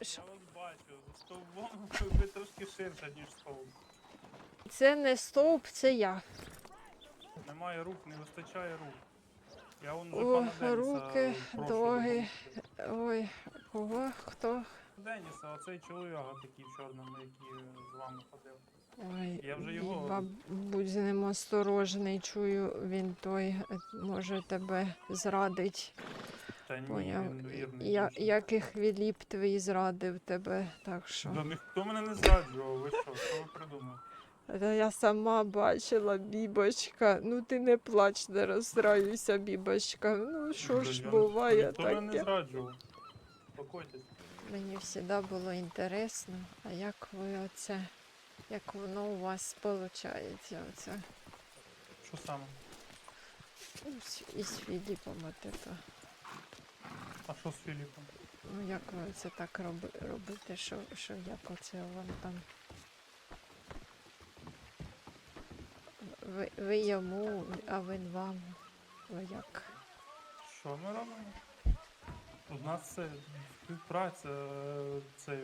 Я вас бачу. За стовбом ви трошки ширше, ніж стовп. Це не стовп, це я. Немає рук, не вистачає рук. Я вон вже О, пана Деніса руки, прошу ноги. Ой, кого? Хто? Деніса, оцей чоловік такий в чорному, який з вами ходив. Ой, Я вже його- Мабуть, з ним осторожний, чую, він той е, може тебе зрадить. Та ні, Поняв. він вірний. Я, дуже. як і твій зрадив тебе, так що. Да ніхто мене не зраджував, ви що, що ви придумали? Та я сама бачила, бібочка. Ну ти не плач, не розстраюйся, бібочка. Ну що Да ж я- буває Ніхто мене не таке. зраджував. Спокойтесь. Мені завжди було інтересно, а як ви оце, як воно у вас виходить, оце. Що саме? Ну, з- із Філіпом от це. З Філіпом? Ну як ви це так роби, робите, що, що як оце вам там. Ви, ви йому, а він вам. Ви як? Що ми робимо? У нас це співпраця, е, це